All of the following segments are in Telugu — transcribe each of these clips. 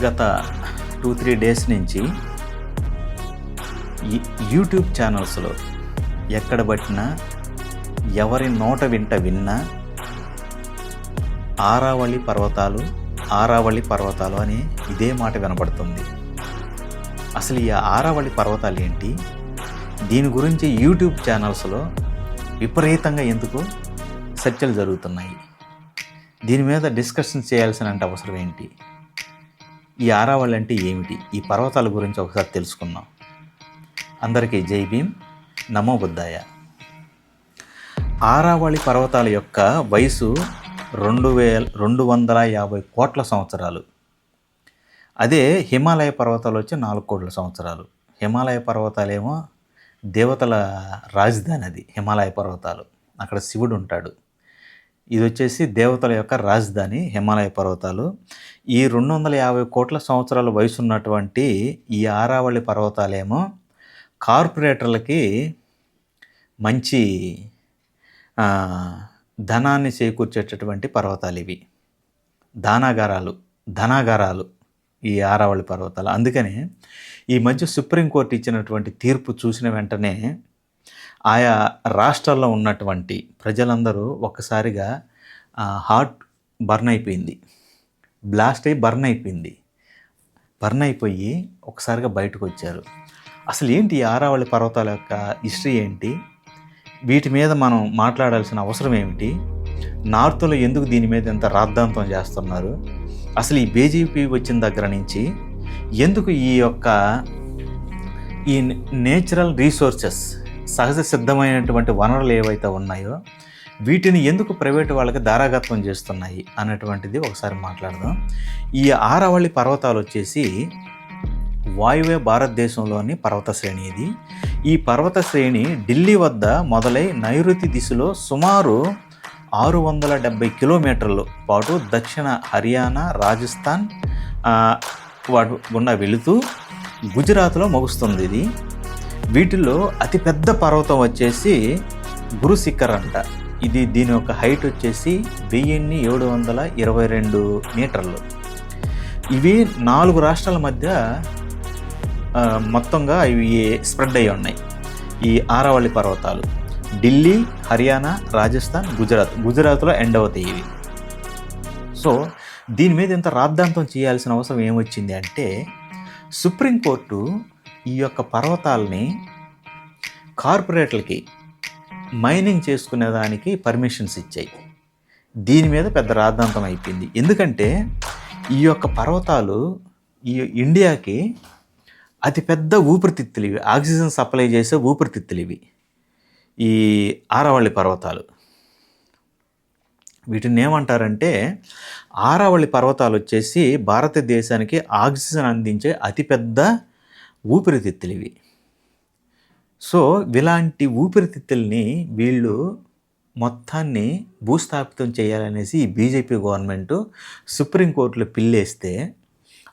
గత టూ త్రీ డేస్ నుంచి యూట్యూబ్ ఛానల్స్లో ఎక్కడ పట్టినా ఎవరి నోట వింట విన్నా ఆరావళి పర్వతాలు ఆరావళి పర్వతాలు అని ఇదే మాట వినపడుతుంది. అసలు ఈ ఆరావళి పర్వతాలు ఏంటి? దీని గురించి యూట్యూబ్ ఛానల్స్లో విపరీతంగా ఎందుకు చర్చలు జరుగుతున్నాయి? దీని మీద డిస్కషన్ చేయాల్సిన అవసరం ఏంటి? ఈ ఆరావళి అంటే ఏమిటి? ఈ పర్వతాల గురించి ఒకసారి తెలుసుకుందాం. అందరికీ జై భీమ్. నమో బుద్ధాయ. ఆరావళి పర్వతాల యొక్క వయసు రెండు వేల రెండు వందల యాభై కోట్ల సంవత్సరాలు. అదే హిమాలయ పర్వతాలు వచ్చి నాలుగు కోట్ల సంవత్సరాలు. హిమాలయ పర్వతాలేమో దేవతల రాజధాని అది హిమాలయ పర్వతాలు. అక్కడ శివుడు ఉంటాడు. ఇది వచ్చేసి దేవతల యొక్క రాజధాని హిమాలయ పర్వతాలు. ఈ రెండు వందల యాభై కోట్ల సంవత్సరాల వయసు ఉన్నటువంటి ఈ ఆరావళి పర్వతాలేమో కార్పొరేటర్లకి మంచి ధనాన్ని చేకూర్చేటటువంటి పర్వతాలు ఇవి దానాగారాలు ధనాగారాలు ఈ ఆరావళి పర్వతాలు. అందుకనే ఈ మధ్య సుప్రీంకోర్టు ఇచ్చినటువంటి తీర్పు చూసిన వెంటనే ఆయా రాష్ట్రాల్లో ఉన్నటువంటి ప్రజలందరూ ఒక్కసారిగా హార్ట్ బర్న్ అయిపోయింది. బ్లాస్ట్ అయి బర్న్ అయిపోయింది. బర్న్ అయిపోయి ఒకసారిగా బయటకు వచ్చారు. అసలు ఏంటి ఈ ఆరావళి పర్వతాల యొక్క హిస్టరీ ఏంటి? వీటి మీద మనం మాట్లాడాల్సిన అవసరం ఏమిటి? నార్త్లో ఎందుకు దీని మీద ఎంత రాద్ధాంతం చేస్తున్నారు? అసలు ఈ బీజేపీ వచ్చిన దగ్గర నుంచి ఎందుకు ఈ యొక్క ఈ నేచురల్ రీసోర్సెస్ సహజ సిద్ధమైనటువంటి వనరులు ఏవైతే ఉన్నాయో వీటిని ఎందుకు ప్రైవేటు వాళ్ళకి దారాగత్వం చేస్తున్నాయి అన్నటువంటిది ఒకసారి మాట్లాడదాం. ఈ ఆరవళి పర్వతాలు వచ్చేసి వాయువ్య భారతదేశంలోని పర్వత శ్రేణి ఇది. ఈ పర్వత శ్రేణి ఢిల్లీ వద్ద మొదలై నైరుతి దిశలో సుమారు ఆరు వందల డెబ్బై కిలోమీటర్ల పాటు దక్షిణ హర్యానా రాజస్థాన్ వాటి గుండా వెళుతూ గుజరాత్లో ముగుస్తుంది ఇది. వీటిలో అతిపెద్ద పర్వతం వచ్చేసి గురు శిఖర్ అంట ఇది దీని యొక్క హైట్ వచ్చేసి వెయ్యిన్ని ఏడు వందల ఇరవై రెండు మీటర్లు. ఇవి నాలుగు రాష్ట్రాల మధ్య మొత్తంగా ఇవి స్ప్రెడ్ అయి ఉన్నాయి. ఈ ఆరావళి పర్వతాలు. ఢిల్లీ హర్యానా రాజస్థాన్ గుజరాత్. గుజరాత్లో ఎండ్ అవుతాయి ఇవి. సో దీని మీద ఇంత రాద్ధాంతం చేయాల్సిన అవసరం ఏమొచ్చింది అంటే సుప్రీంకోర్టు ఈ యొక్క పర్వతాలని కార్పొరేట్లకి మైనింగ్ చేసుకునే దానికి పర్మిషన్స్ ఇచ్చాయి. దీని మీద పెద్ద రాద్ధాంతం అయిపోయింది. ఎందుకంటే ఈ యొక్క పర్వతాలు ఈ ఇండియాకి అతిపెద్ద ఊపిరితిత్తులు ఇవి. ఆక్సిజన్ సప్లై చేసే ఊపిరితిత్తులు ఇవి. ఈ ఆరవల్లి పర్వతాలు. వీటిని ఏమంటారంటే ఆరావళి పర్వతాలు వచ్చేసి భారతదేశానికి ఆక్సిజన్ అందించే అతిపెద్ద ఊపిరితిత్తులు ఇవి సో ఇలాంటి ఊపిరితిత్తుల్ని వీళ్ళు మొత్తాన్ని భూస్థాపితం చేయాలనేసి ఈ బీజేపీ గవర్నమెంట్ సుప్రీంకోర్టులో పిల్లేస్తే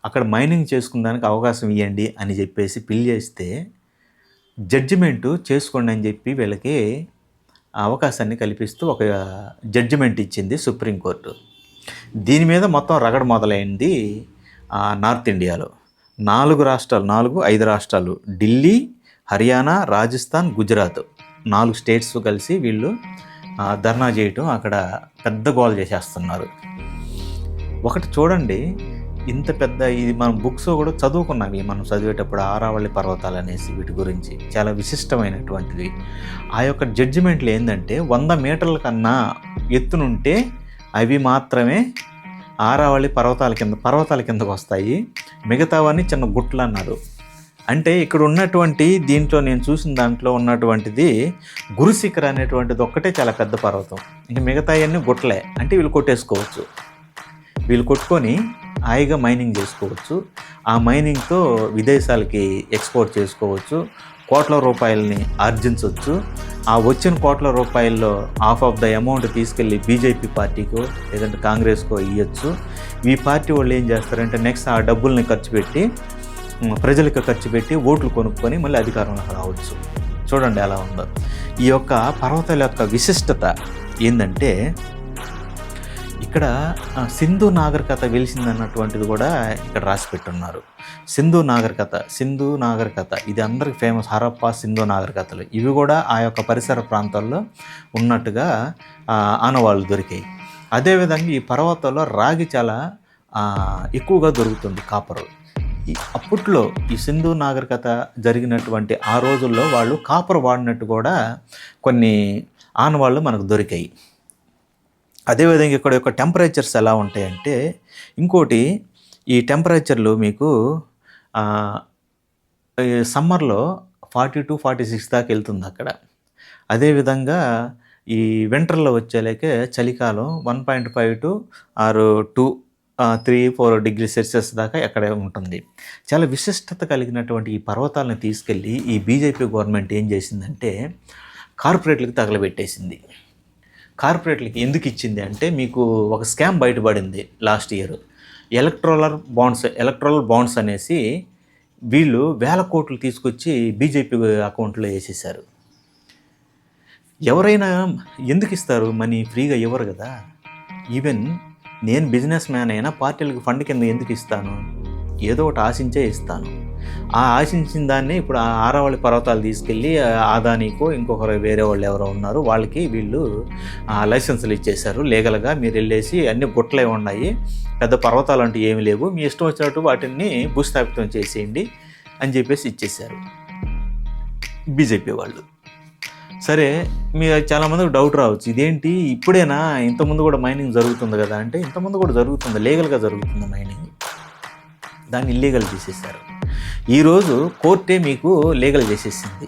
అక్కడ మైనింగ్ చేసుకునేదానికి అవకాశం ఇవ్వండి అని చెప్పేసి పిల్ చేస్తే జడ్జిమెంటు చేసుకోండి అని చెప్పి వీళ్ళకి అవకాశాన్ని కల్పిస్తూ ఒక జడ్జిమెంట్ ఇచ్చింది సుప్రీంకోర్టు దీని మీద మొత్తం రగడ మొదలైంది నార్త్ ఇండియాలో. నాలుగు రాష్ట్రాలు నాలుగు ఐదు రాష్ట్రాలు. ఢిల్లీ హర్యానా రాజస్థాన్ గుజరాత్. నాలుగు స్టేట్స్ కలిసి వీళ్ళు ధర్నా చేయటం అక్కడ పెద్ద గోల్ చేసేస్తున్నారు. ఒకటి చూడండి ఇంత పెద్ద ఇది మనం బుక్స్ కూడా చదువుకున్నాం. మనం చదివేటప్పుడు ఆరావళి పర్వతాలు అనేసి వీటి గురించి చాలా విశిష్టమైనటువంటివి ఆ యొక్క జడ్జిమెంట్లు ఏంటంటే వంద మీటర్ల కన్నా ఎత్తునుంటే అవి మాత్రమే ఆరావళి పర్వతాల కింద పర్వతాల కిందకు వస్తాయి. మిగతావన్నీ చిన్న గుట్లు అన్నారు. అంటే ఇక్కడ ఉన్నటువంటి దీంట్లో నేను చూసిన దాంట్లో ఉన్నటువంటిది గురుశిఖర్ అనేటువంటిది ఒక్కటే చాలా పెద్ద పర్వతం. ఇంక మిగతావన్నీ గుట్లే అంటే వీళ్ళు కొట్టేసుకోవచ్చు. వీళ్ళు కొట్టుకొని హాయిగా మైనింగ్ చేసుకోవచ్చు. ఆ మైనింగ్తో విదేశాలకి ఎక్స్పోర్ట్ చేసుకోవచ్చు. కోట్ల రూపాయలని ఆర్జించవచ్చు ఆ వచ్చిన కోట్ల రూపాయల్లో హాఫ్ ఆఫ్ ద అమౌంట్ తీసుకెళ్ళి బీజేపీ పార్టీకో లేదంటే కాంగ్రెస్కో ఇవ్వచ్చు ఈ పార్టీ వాళ్ళు ఏం చేస్తారంటే నెక్స్ట్ ఆ డబ్బుల్ని ఖర్చు పెట్టి ప్రజలకు ఖర్చు పెట్టి ఓట్లు కొనుక్కొని మళ్ళీ అధికారంలోకి రావచ్చు. చూడండి ఎలా ఉందో. ఈ యొక్క పర్వతాల యొక్క విశిష్టత ఏంటంటే ఇక్కడ సింధు నాగరికత వెలిసిందన్నటువంటిది కూడా ఇక్కడ రాసి పెట్టున్నారు. సింధు నాగరికత సింధు నాగరికత ఇది అందరికి ఫేమస్ హరప్ప సింధు నాగరికతలు. ఇవి కూడా ఆ యొక్క పరిసర ప్రాంతాల్లో ఉన్నట్టుగా ఆనవాళ్ళు దొరికాయి. అదేవిధంగా ఈ పర్వతాల్లో రాగి చాలా ఎక్కువగా దొరుకుతుంది కాపరు. అప్పట్లో ఈ సింధు నాగరికత జరిగినటువంటి ఆ రోజుల్లో వాళ్ళు కాపర్ వాడినట్టు కూడా కొన్ని ఆనవాళ్ళు మనకు దొరికాయి. అదేవిధంగా ఇక్కడ యొక్క టెంపరేచర్స్ ఎలా ఉంటాయంటే ఇంకోటి ఈ టెంపరేచర్లు మీకు ఈ సమ్మర్లో ఫార్టీ టు ఫార్టీ సిక్స్ దాకా వెళ్తుంది అక్కడ. అదేవిధంగా ఈ వింటర్లో వచ్చేలాకే చలికాలం వన్ పాయింట్ ఫైవ్ టు ఆరు two three four degree Celsius దాకా ఎక్కడే ఉంటుంది. చాలా విశిష్టత కలిగినటువంటి ఈ పర్వతాలను తీసుకెళ్ళి ఈ బీజేపీ గవర్నమెంట్ ఏం చేసిందంటే కార్పొరేట్లకు తగలబెట్టేసింది. కార్పొరేట్లకి ఎందుకు ఇచ్చింది అంటే మీకు ఒక స్కామ్ బయటపడింది last year. Electoral bonds electoral bonds అనేసి వీళ్ళు వేల కోట్లు తీసుకొచ్చి బీజేపీ అకౌంట్లో వేసేసారు ఎవరైనా ఎందుకు ఇస్తారు? మనీ ఫ్రీగా ఇవ్వరు కదా. ఈవెన్ నేను బిజినెస్ మ్యాన్ అయినా పార్టీలకు ఫండ్ కింద ఎందుకు ఇస్తాను? ఏదో ఒకటి ఆశించే ఇస్తాను. ఆ ఆశించిన దాన్ని ఇప్పుడు ఆరావళి పర్వతాలు తీసుకెళ్ళి ఆదానికో ఆదానీకో ఇంకొకరు వేరే వాళ్ళు ఎవరో ఉన్నారు వాళ్ళకి వీళ్ళు లైసెన్సులు ఇచ్చేశారు. లీగల్గా మీరు వెళ్ళేసి అన్ని గుట్లే ఉన్నాయి. పెద్ద పర్వతాలు అంటూ ఏమి లేవు. మీ ఇష్టం వచ్చినట్టు వాటిని భూస్థాపితం చేసేయండి అని చెప్పేసి ఇచ్చేశారు బీజేపీ వాళ్ళు. సరే మీ చాలామందికి డౌట్ రావచ్చు. ఇదేంటి? ఇప్పుడేనా? ఇంతకుముందు కూడా మైనింగ్ జరుగుతుంది కదా అంటే ఇంతకుముందు కూడా జరుగుతుంది. లీగల్గా జరుగుతుంది మైనింగ్. దాన్ని ఇల్లీగల్ తీసేశారు. ఈరోజు కోర్టే మీకు లీగల్ చేసేసింది.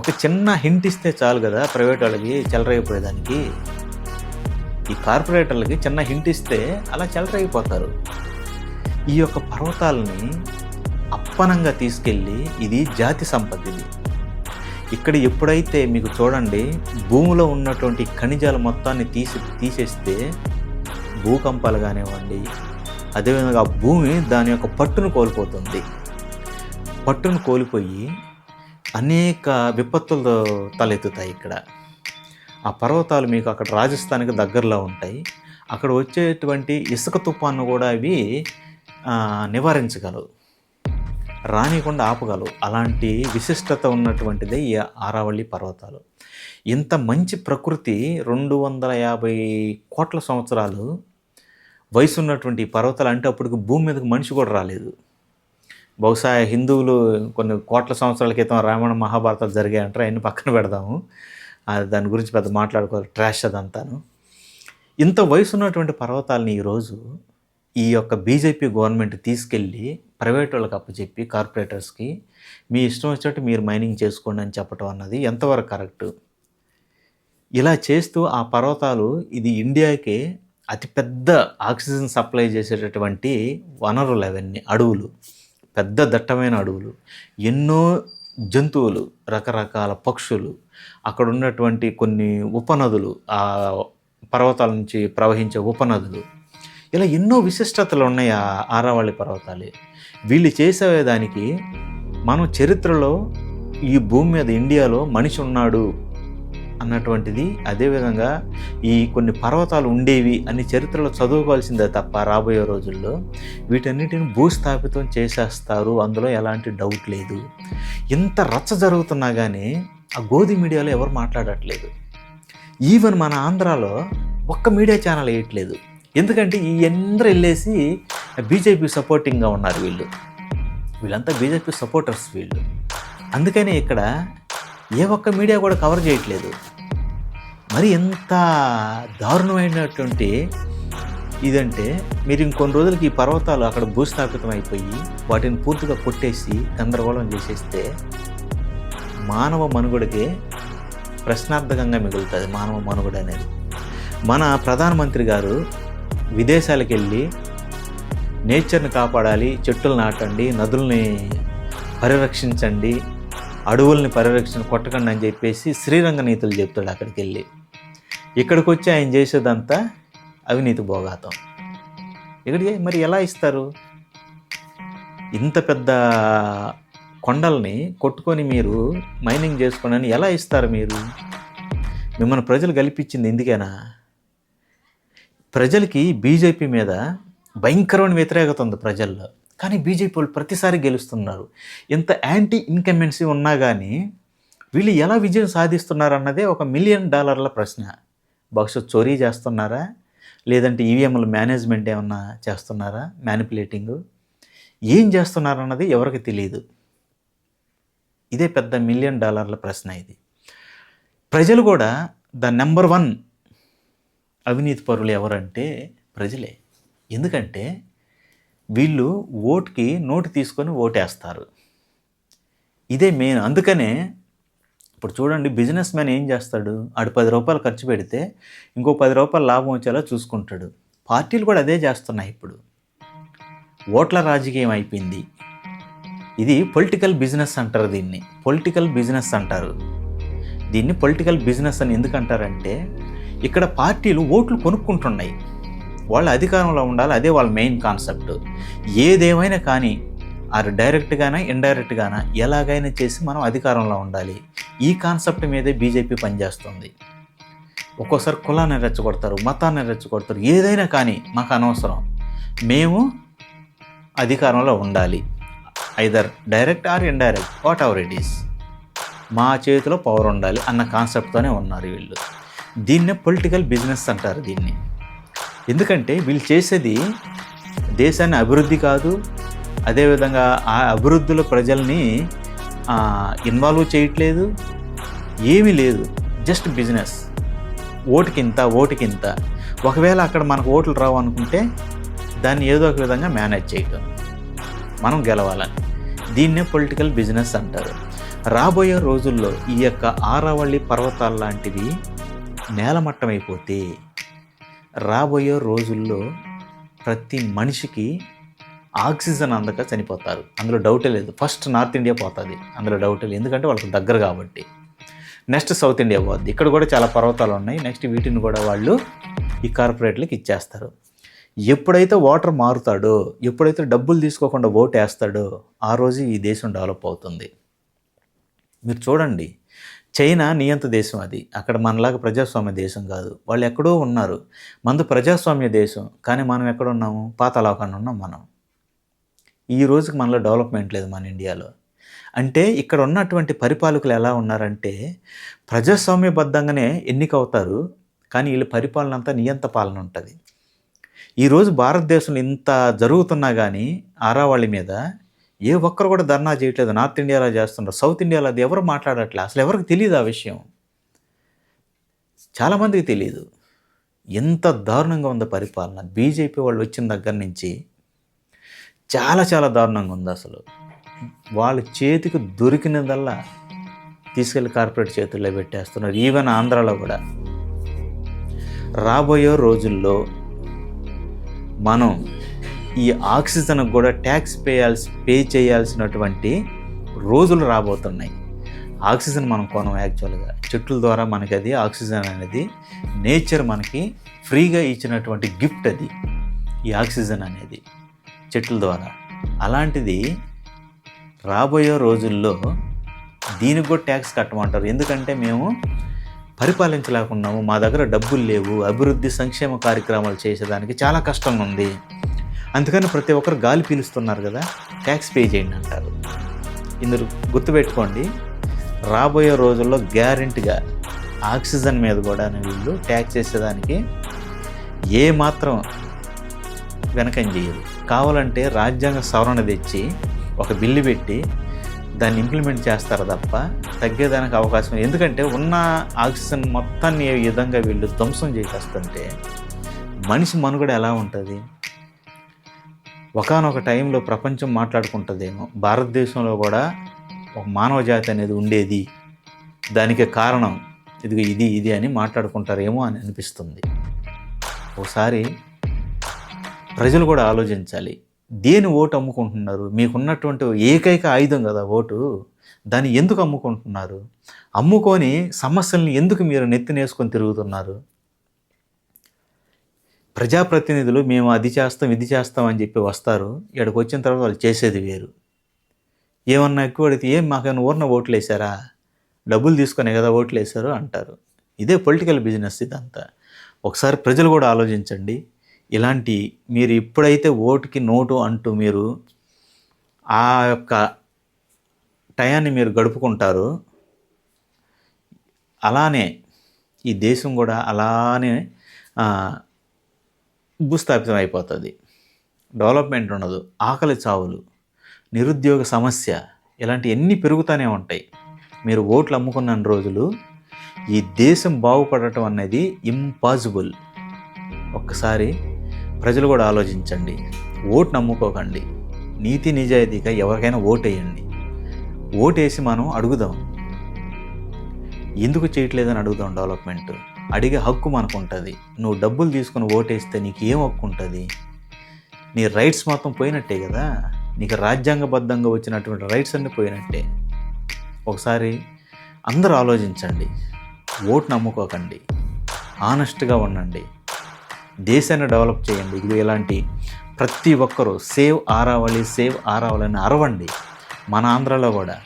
ఒక చిన్న హింట్ ఇస్తే చాలు కదా ప్రైవేట్ వాళ్ళకి చెలరైపోయేదానికి ఈ కార్పొరేటర్లకి చిన్న హింట్ ఇస్తే అలా చెలరైపోతారు ఈ యొక్క పర్వతాలని అప్పనంగా తీసుకెళ్ళి ఇది జాతి సంపద ఇది ఇక్కడ ఎప్పుడైతే మీకు చూడండి భూమిలో ఉన్నటువంటి ఖనిజాల మొత్తాన్ని తీసి తీసేస్తే భూకంపాలు కానివ్వండి అదేవిధంగా భూమి దాని యొక్క పట్టును కోల్పోతుంది. పట్టును కోల్పోయి అనేక విపత్తులు తలెత్తుతాయి ఇక్కడ. ఆ పర్వతాలు మీకు అక్కడ రాజస్థాన్కి దగ్గరలో ఉంటాయి. అక్కడ వచ్చేటువంటి ఇసుక తుఫాను కూడా అవి నివారించగలవు. రానికుండా ఆపగలవు. అలాంటి విశిష్టత ఉన్నటువంటిదే ఈ ఆరావళి పర్వతాలు. ఇంత మంచి ప్రకృతి రెండు వందల యాభై కోట్ల సంవత్సరాలు వయసు ఉన్నటువంటి పర్వతాలు అంటే అప్పటికి భూమి మీదకి మనిషి కూడా రాలేదు. బహుశా హిందువులు కొన్ని కోట్ల సంవత్సరాల క్రితం రామాయణ మహాభారతాలు జరిగాయంటారు? అవన్నీ పక్కన పెడదాము. అది దాని గురించి పెద్ద మాట్లాడుకోవాలి ట్రాష్ అదంతాను. ఇంత వయసు ఉన్నటువంటి పర్వతాలని ఈరోజు ఈ యొక్క బీజేపీ గవర్నమెంట్ తీసుకెళ్ళి ప్రైవేట్ వాళ్ళకి అప్పచెప్పి కార్పొరేటర్స్కి మీ ఇష్టం వచ్చినట్టు మీరు మైనింగ్ చేసుకోండి అని చెప్పడం అన్నది ఎంతవరకు కరెక్ట్? ఇలా చేస్తూ ఆ పర్వతాలు ఇది ఇండియాకే అతిపెద్ద ఆక్సిజన్ సప్లై చేసేటటువంటి వనరులు అవన్నీ అడవులు. పెద్ద దట్టమైన అడవులు ఎన్నో జంతువులు రకరకాల పక్షులు అక్కడ ఉన్నటువంటి కొన్ని ఉపనదులు ఆ పర్వతాల నుంచి ప్రవహించే ఉపనదులు. ఇలా ఎన్నో విశిష్టతలు ఉన్నాయి ఆ ఆరావళి పర్వతాలే. వీళ్ళు చేసేదానికి మనం చరిత్రలో ఈ భూమి మీద ఇండియాలో మనిషి ఉన్నాడు అన్నటువంటిది. అదేవిధంగా ఈ కొన్ని పర్వతాలు ఉండేవి అని చరిత్రలో చదువుకోవాల్సిందే తప్ప రాబోయే రోజుల్లో వీటన్నిటిని భూస్థాపితం చేసేస్తారు. అందులో ఎలాంటి డౌట్ లేదు. ఇంత రచ్చ జరుగుతున్నా కానీ ఆ గోధి మీడియాలో ఎవరు మాట్లాడట్లేదు. ఈవెన్ మన ఆంధ్రాలో ఒక్క మీడియా ఛానల్ వేయట్లేదు. ఎందుకంటే ఈ అందరూ వెళ్ళేసి బీజేపీ సపోర్టింగ్గా ఉన్నారు వీళ్ళు. వీళ్ళంతా బీజేపీ సపోర్టర్స్ వీళ్ళు. అందుకనే ఇక్కడ ఏ ఒక్క మీడియా కూడా కవర్ చేయట్లేదు. మరి ఎంత దారుణమైనటువంటి ఇదంటే మీరు ఇంకొన్ని రోజులకి ఈ పర్వతాలు అక్కడ భూస్థాపితం అయిపోయి వాటిని పూర్తిగా కొట్టేసి గందరగోళం చేసేస్తే మానవ మనుగడకే ప్రశ్నార్థకంగా మిగులుతుంది మానవ మనుగడ అనేది. మన ప్రధానమంత్రి గారు విదేశాలకు వెళ్ళి నేచర్ని కాపాడాలి చెట్టులు నాటండి నదుల్ని పరిరక్షించండి అడవుల్ని పరిరక్షణ కొట్టకండి అని చెప్పేసి శ్రీరంగ నీతులు చెప్తాడు అక్కడికి వెళ్ళి. ఇక్కడికి వచ్చి ఆయన చేసేదంతా అవినీతి భోగాతం ఇక్కడికి మరి ఎలా ఇస్తారు? ఇంత పెద్ద కొండల్ని కొట్టుకొని మీరు మైనింగ్ చేసుకోనని ఎలా ఇస్తారు మీరు? మిమ్మల్ని ప్రజలు గెలిపించింది ఎందుకేనా? ప్రజలకి బీజేపీ మీద భయంకరమైన వ్యతిరేకత ఉంది ప్రజల్లో. కానీ బీజేపీ వాళ్ళు ప్రతిసారి గెలుస్తున్నారు. ఇంత యాంటీ ఇన్కమెన్సీ ఉన్నా కానీ వీళ్ళు ఎలా విజయం సాధిస్తున్నారు అన్నదే ఒక మిలియన్ డాలర్ల ప్రశ్న. బహుశా చోరీ చేస్తున్నారా? లేదంటే ఈవీఎంల మేనేజ్మెంట్ ఏమన్నా చేస్తున్నారా? మ్యానిపులేటింగ్. ఏం చేస్తున్నారన్నది ఎవరికి తెలియదు ఇదే పెద్ద మిలియన్ డాలర్ల ప్రశ్న ఇది. ప్రజలు కూడా ద నెంబర్ వన్ అవినీతి పరులు ఎవరంటే ప్రజలే. ఎందుకంటే వీళ్ళు ఓటుకి నోటు తీసుకొని ఓటేస్తారు. ఇదే మెయిన్ అందుకనే ఇప్పుడు చూడండి బిజినెస్ మ్యాన్ ఏం చేస్తాడు? ఆడు పది రూపాయలు ఖర్చు పెడితే ఇంకో పది రూపాయలు లాభం వచ్చేలా చూసుకుంటాడు. పార్టీలు కూడా అదే చేస్తున్నాయి ఇప్పుడు. ఓట్ల రాజకీయం అయిపోయింది. ఇది పొలిటికల్ బిజినెస్ అంటారు దీన్ని. పొలిటికల్ బిజినెస్ అంటారు. దీన్ని పొలిటికల్ బిజినెస్ అని ఎందుకంటారంటే ఇక్కడ పార్టీలు ఓట్లు కొనుక్కుంటున్నాయి. వాళ్ళ అధికారంలో ఉండాలి అదే వాళ్ళ మెయిన్ కాన్సెప్ట్ ఏదేమైనా కానీ అది డైరెక్ట్గానా ఇండైరెక్ట్గానా ఎలాగైనా చేసి మనం అధికారంలో ఉండాలి. ఈ కాన్సెప్ట్ మీదే బీజేపీ పనిచేస్తుంది. ఒక్కోసారి కులాన్ని రెచ్చగొడతారు మతాన్ని రెచ్చగొడతారు ఏదైనా కానీ మాకు అనవసరం. మేము అధికారంలో ఉండాలి. Either direct or indirect whatever it is మా చేతిలో పవర్ ఉండాలి అన్న కాన్సెప్ట్తోనే ఉన్నారు వీళ్ళు. దీన్నే పొలిటికల్ బిజినెస్ అంటారు దీన్ని. ఎందుకంటే వీళ్ళు చేసేది దేశాన్ని అభివృద్ధి కాదు అదేవిధంగా ఆ అభివృద్ధిలో ప్రజల్ని ఇన్వాల్వ్ చేయట్లేదు ఏమీ లేదు జస్ట్ బిజినెస్ ఓటుకింత ఓటుకింత. ఒకవేళ అక్కడ మనకు ఓట్లు రావు అనుకుంటే దాన్ని ఏదో ఒక విధంగా మేనేజ్ చేయటం. మనం గెలవాలని. దీన్నే పొలిటికల్ బిజినెస్ అంటారు. రాబోయే రోజుల్లో ఈ యొక్క ఆరావళి పర్వతాలు లాంటివి నేలమట్టమైపోతే రాబోయే రోజుల్లో ప్రతి మనిషికి ఆక్సిజన్ అందక చనిపోతారు. అందులో డౌటే లేదు. ఫస్ట్ నార్త్ ఇండియా పోతుంది. అందులో డౌటే లేదు. ఎందుకంటే వాళ్ళకి దగ్గర కాబట్టి. నెక్స్ట్ సౌత్ ఇండియా పోద్ది. ఇక్కడ కూడా చాలా పర్వతాలు ఉన్నాయి. నెక్స్ట్ వీటిని కూడా వాళ్ళు ఈ కార్పొరేట్లకు ఇచ్చేస్తారు. ఎప్పుడైతే ఓటర్ మారుతాడో ఎప్పుడైతే డబ్బులు తీసుకోకుండా ఓటు వేస్తాడో ఆ రోజు ఈ దేశం డెవలప్ అవుతుంది. మీరు చూడండి. చైనా నియంత దేశం అది. అక్కడ మనలాగా ప్రజాస్వామ్య దేశం కాదు. వాళ్ళు ఎక్కడో ఉన్నారు. మందు ప్రజాస్వామ్య దేశం. కానీ మనం ఎక్కడ ఉన్నాము? పాతలోకాన్ని ఉన్నాం మనం. ఈ రోజుకి మనలో డెవలప్మెంట్ లేదు మన ఇండియాలో. అంటే ఇక్కడ ఉన్నటువంటి పరిపాలకులు ఎలా ఉన్నారంటే ప్రజాస్వామ్యబద్ధంగానే ఎన్నికవుతారు. కానీ వీళ్ళ పరిపాలన అంతా నియంత పాలన ఉంటుంది. ఈరోజు భారతదేశంలో ఇంత జరుగుతున్నా కానీ ఆరావాళ్ళ మీద ఏ ఒక్కరు కూడా ధర్నా చేయట్లేదు. నార్త్ ఇండియాలో చేస్తున్నారు సౌత్ ఇండియాలో అది ఎవరు మాట్లాడట్లే? అసలు ఎవరికి తెలియదు ఆ విషయం. చాలామందికి తెలియదు ఎంత దారుణంగా ఉందో పరిపాలన. బీజేపీ వాళ్ళు వచ్చిన దగ్గర నుంచి చాలా చాలా దారుణంగా ఉంది అసలు. వాళ్ళ చేతికి దొరికినదల్లా తీసుకెళ్ళి కార్పొరేట్ చేతుల్లో పెట్టేస్తున్నారు. ఈవెన్ ఆంధ్రాలో కూడా. రాబోయే రోజుల్లో మనం ఈ ఆక్సిజన్ కూడా ట్యాక్స్ పేయాల్సి పే చేయాల్సినటువంటి రోజులు రాబోతున్నాయి. ఆక్సిజన్ మనం కొనం యాక్చువల్గా. చెట్ల ద్వారా మనకి అది ఆక్సిజన్ అనేది నేచర్ మనకి ఫ్రీగా ఇచ్చినటువంటి గిఫ్ట్ అది. ఈ ఆక్సిజన్ అనేది చెట్ల ద్వారా. అలాంటిది రాబోయే రోజుల్లో దీనికి కూడా ట్యాక్స్ కట్టమంటారు. ఎందుకంటే మేము పరిపాలించలేకున్నాము. మా దగ్గర డబ్బులు లేవు. అభివృద్ధి సంక్షేమ కార్యక్రమాలు చేసేదానికి చాలా కష్టంగా ఉంది. అందుకని ప్రతి ఒక్కరు గాలి పీలుస్తున్నారు కదా ట్యాక్స్ పే చేయండి అంటారు. ఇందులో గుర్తుపెట్టుకోండి రాబోయే రోజుల్లో గ్యారెంటీగా ఆక్సిజన్ మీద కూడా వీళ్ళు ట్యాక్స్ చేసేదానికి ఏ మాత్రం వెనకం చేయదు కావాలంటే రాజ్యాంగ సవరణ తెచ్చి ఒక బిల్లు పెట్టి దాన్ని ఇంప్లిమెంట్ చేస్తారు తప్ప తగ్గేదానికి అవకాశం ఎందుకంటే ఉన్న ఆక్సిజన్ మొత్తాన్ని ఏ విధంగా వీళ్ళు ధ్వంసం చేసేస్తుంటే మనిషి మనుగడ ఎలా ఉంటుంది? ఒకనొక టైంలో ప్రపంచం మాట్లాడుకుంటుందేమో. భారతదేశంలో కూడా ఒక మానవ జాతి అనేది ఉండేది. దానికి కారణం ఇదిగో ఇది ఇది అని మాట్లాడుకుంటారేమో అని అనిపిస్తుంది. ఒకసారి ప్రజలు కూడా ఆలోచించాలి. దేని ఓటు అమ్ముకుంటున్నారు? మీకున్నటువంటి ఏకైక ఆయుధం కదా ఓటు. దాన్ని ఎందుకు అమ్ముకుంటున్నారు? అమ్ముకొని సమస్యల్ని ఎందుకు మీరు నెత్తినేసుకొని తిరుగుతున్నారు? ప్రజాప్రతినిధులు మేము అది చేస్తాం ఇది చేస్తాం అని చెప్పి వస్తారు. ఇక్కడికి వచ్చిన తర్వాత వాళ్ళు చేసేది వేరు. ఏమన్నా ఎక్కువ అడిగితే ఏం మాకైనా ఊరిన ఓట్లు వేసారా? డబ్బులు తీసుకొని కదా ఓట్లు వేశారు అంటారు. ఇదే పొలిటికల్ బిజినెస్ ఇదంతా. ఒకసారి ప్రజలు కూడా ఆలోచించండి. ఇలాంటి మీరు ఎప్పుడైతే ఓటుకి నోటు అంటూ మీరు ఆ యొక్క టయాన్ని మీరు గడుపుకుంటారో. అలానే ఈ దేశం కూడా అలానే భూస్థాపితం అయిపోతుంది. డెవలప్మెంట్ ఉండదు. ఆకలి చావులు నిరుద్యోగ సమస్య ఇలాంటి ఎన్ని పెరుగుతూనే ఉంటాయి. మీరు ఓట్లు అమ్ముకున్న రోజులు ఈ దేశం బాగుపడటం అనేది ఇంపాసిబుల్ ఒక్కసారి ప్రజలు కూడా ఆలోచించండి. ఓటు నమ్ముకోకండి నీతి నిజాయితీగా ఎవరికైనా ఓటేయండి. ఓటేసి మనం అడుగుదాం. ఎందుకు చేయట్లేదని అడుగుదాం డెవలప్మెంట్? అడిగే హక్కు మనకు ఉంటుంది నువ్వు డబ్బులు తీసుకుని ఓటేస్తే నీకు ఏం హక్కు ఉంటుంది? నీ రైట్స్ మొత్తం పోయినట్టే కదా? నీకు రాజ్యాంగబద్ధంగా వచ్చినటువంటి రైట్స్ అన్నీ పోయినట్టే. ఒకసారి అందరూ ఆలోచించండి. ఓటు నమ్ముకోకండి. ఆనెస్ట్గా ఉండండి. దేశాన్ని డెవలప్ చేయండి. ఇది ఇలాంటి ప్రతి ఒక్కరూ సేవ్ ఆరావళి సేవ్ ఆరావళి అని అరవండి. మన ఆంధ్రాలో కూడా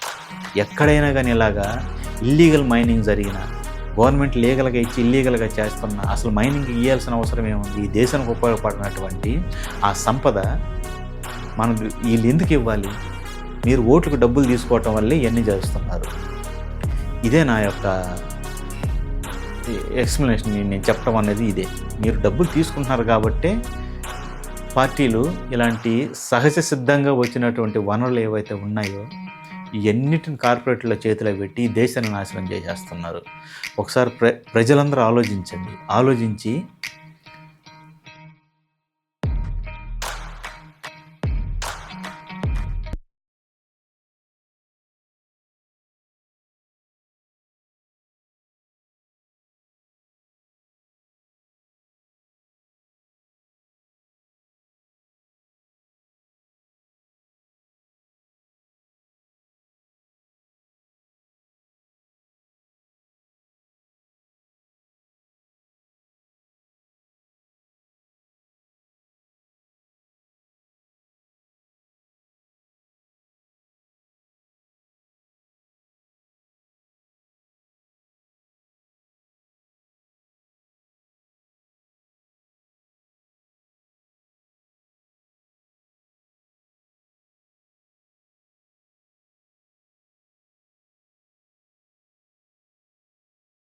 ఎక్కడైనా కానీ ఇలాగా ఇల్లీగల్ మైనింగ్ జరిగినా గవర్నమెంట్ లీగల్గా ఇచ్చి ఇల్లీగల్గా చేస్తున్న అసలు మైనింగ్ ఇవ్వాల్సిన అవసరం ఏముంది? ఈ దేశానికి ఉపయోగపడినటువంటి ఆ సంపద మనం వీళ్ళు ఎందుకు ఇవ్వాలి? మీరు ఓట్లకు డబ్బులు తీసుకోవటం వల్లే ఇవన్నీ చేస్తున్నారు. ఇదే నా యొక్క ఎక్స్ప్లెనేషన్ నేను చెప్పడం అనేది ఇదే. మీరు డబ్బులు తీసుకుంటున్నారు కాబట్టే పార్టీలు ఇలాంటి సహజ సిద్ధంగా వచ్చినటువంటి వనరులు ఏవైతే ఉన్నాయో ఇవన్నిటిని కార్పొరేట్ల చేతిలో పెట్టి దేశాన్ని నాశనం చేసేస్తున్నారు. ఒకసారి ప్ర ప్రజలందరూ ఆలోచించండి. ఆలోచించి